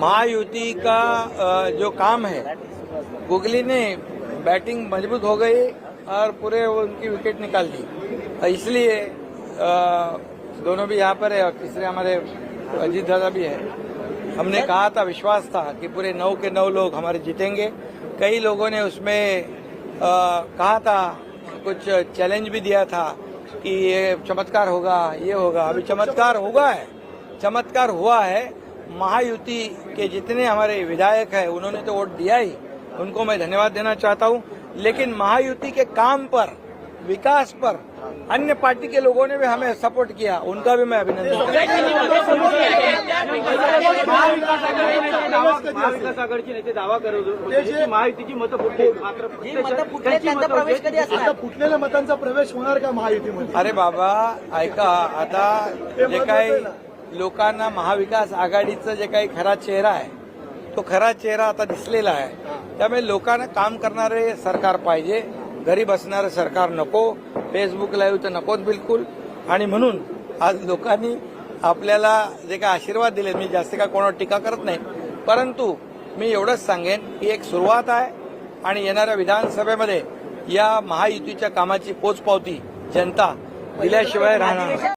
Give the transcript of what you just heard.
महायुति का जो काम है गुगली ने बैटिंग मज़बूत हो गई और पूरे उनकी विकेट निकाल दी। इसलिए दोनों भी यहाँ पर है और तीसरे हमारे अजीत दादा भी है। हमने कहा था विश्वास था कि पूरे नौ के नौ लोग हमारे जीतेंगे। कई लोगों ने उसमें अ, कहा था कुछ चैलेंज भी दिया था कि ये चमत्कार होगा ये होगा। अभी चमत्कार होगा है। चमत्कार हुआ है। महायुति के जितने हमारे विधायक हैं उन्होंने तो वोट दिया ही। उनको मैं धन्यवाद देना चाहता हूं। लेकिन महायुति के काम पर विकास पर अन्य पार्टी के लोगों ने भी हमें सपोर्ट किया। उनका भी मैं अभिनंदन दावा करत होते की महायुतीची मतं फुटली मात्र जी मतं फुटले त्यांचा प्रवेश कधी आता असणार? फुटलेल्या मतांचा प्रवेश होणार का महायुतीमध्ये? अरे बाबा ऐका आता जे काही लोकांना महाविकास आघाडीचं जे काही खरा चेहरा आहे तो खरा चेहरा आता दिसलेला आहे. त्यामुळे लोकांना काम करणारे सरकार पाहिजे. घरी बसणारं सरकार नको. फेसबुक लाईव्ह तर नकोच बिलकुल. आणि म्हणून आज लोकांनी आपल्याला जे काही आशीर्वाद दिले मी जास्त काय कोणावर टीका करत नाही परंतु मी एवढंच सांगेन की एक सुरुवात आहे. आणि येणाऱ्या विधानसभेमध्ये या महायुतीच्या कामाची पोचपावती जनता दिल्याशिवाय राहणार नाही.